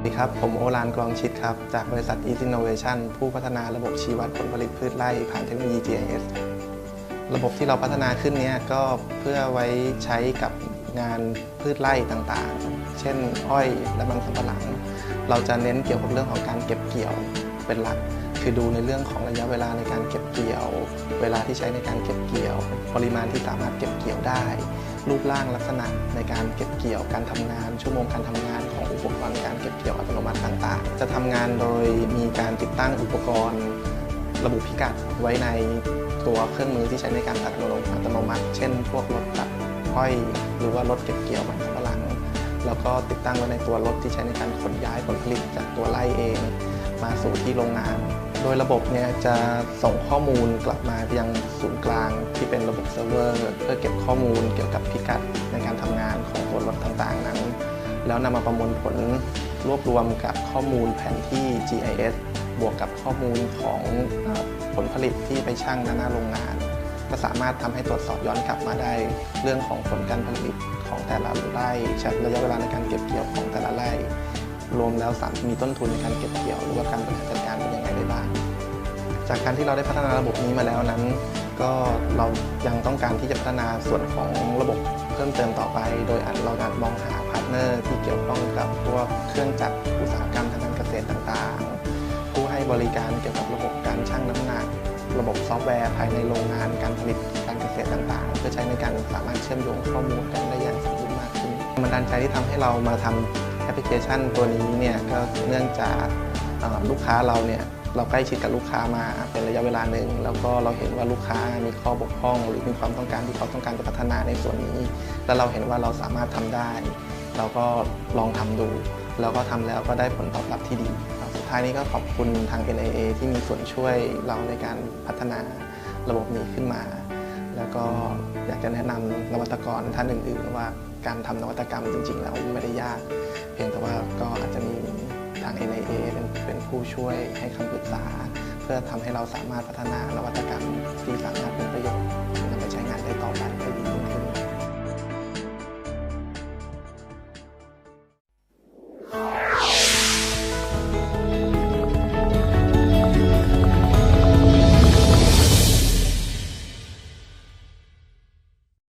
สวัสดีครับ ผมโอรานกรองชิดครับ จากบริษัท East Innovation ผู้พัฒนาระบบชีวัดผลผลิตพืชไร่ผ่านเทคโนโลยี GIS ระบบที่เราพัฒนาขึ้นนี้ก็เพื่อไว้ใช้กับงานพืชไร่ต่างๆ เช่น อ้อยและมันสำปะหลัง เราจะเน้นเกี่ยวกับเรื่องของการเก็บเกี่ยวเป็นหลัก คือดูในเรื่องของระยะเวลาในการเก็บเกี่ยว เวลาที่ใช้ในการเก็บเกี่ยว ปริมาณที่สามารถเก็บเกี่ยวได้ รูปร่างลักษณะในการเก็บเกี่ยวการทำงาน ชั่วโมงการทำงานของอุปกรณ์การเก็บเกี่ยวอัตโนมัติต่างๆ จะทำงานโดยมีการติดตั้งอุปกรณ์ ระบุพิกัดไว้ในตัวเครื่องมือที่ใช้ในการตัดอัตโนมัติอัตโนมัติ เช่น พวกรถตัดอ้อยหรือว่ารถเก็บเกี่ยวมันสำปะหลังแล้วก็ติดตั้งไว้ในตัวรถที่ใช้ในการขนย้ายผลผลิตจากตัวไร่เอง มาสู่ที่โรงงาน โดยระบบเนี่ยจะส่งข้อมูลกลับมายังศูนย์กลางที่เป็นระบบเซิร์ฟเวอร์ เพื่อเก็บข้อมูลเกี่ยวกับพิกัดในการทำงานของตัวรถต่างๆนั้น แล้วนำมาประมวลผลรวบรวมกับข้อมูลแผนที่ GIS บวกกับข้อมูลของผลผลิตที่ไปชั่งหน้าโรงงาน ก็สามารถทำให้ตรวจสอบย้อนกลับมาได้ เรื่องของผลการผลิตของแต่ละไร่ใช้ระยะเวลาในการเก็บเกี่ยวของแต่ละไร่ รวมแล้วสามมีต้นทุนในการเก็บเกี่ยว หรือว่าการบริหารจัดการเป็นยังไงได้บ้าง จากการที่เราได้พัฒนาระบบนี้มาแล้วนั้น ก็เรายังต้องการที่จะพัฒนาส่วนของระบบเพิ่มเติมต่อไป โดยอาจเราอาจมองหาพาร์ทเนอร์ที่เกี่ยวข้องกับพวกเครื่องจักรอุตสาหกรรมทางการเกษตรต่างๆ ผู้ให้บริการเกี่ยวกับระบบการชั่งน้ำหนัก ระบบซอฟต์แวร์ภายในโรงงานการผลิตการเกษตรต่างๆ เพื่อใช้ในการสามารถเชื่อมโยงข้อมูลกันได้อย่างสมบูรณ์มากขึ้นบันดาลใจที่ทำให้เรามาทำแอป พลิเคชันตัวนี้เนี่ยก็เนื่องจากลูกค้าเราเนี่ยเราใกล้ชิดกับลูกค้ามาเป็นระยะเวลาหนึ่งแล้วก็เราเห็นว่าลูกค้ามีข้อบกพร่อง หรือมีความต้องการที่เขาต้องการจะพัฒนาในส่วนนี้ แล้วเราเห็นว่าเราสามารถทำได้ เราก็ลองทำดู แล้วก็ทำแล้วก็ได้ผลตอบรับที่ดีสุดท้ายนี้ก็ขอบคุณทาง NIA ที่มีส่วนช่วยเราในการพัฒนาระบบนี้ขึ้นมา แล้วก็อยากจะแนะนำนวัตกรท่านอื่นๆว่า การทำนวัตกรรมจริง ๆ แล้วไม่ได้ยาก เพียงแต่ว่าก็อาจจะมีทาง NIA เป็นเป็นผู้ช่วยให้คำปรึกษา เพื่อทำให้เราสามารถพัฒนานวัตกรรมที่สามารถเป็นประโยชน์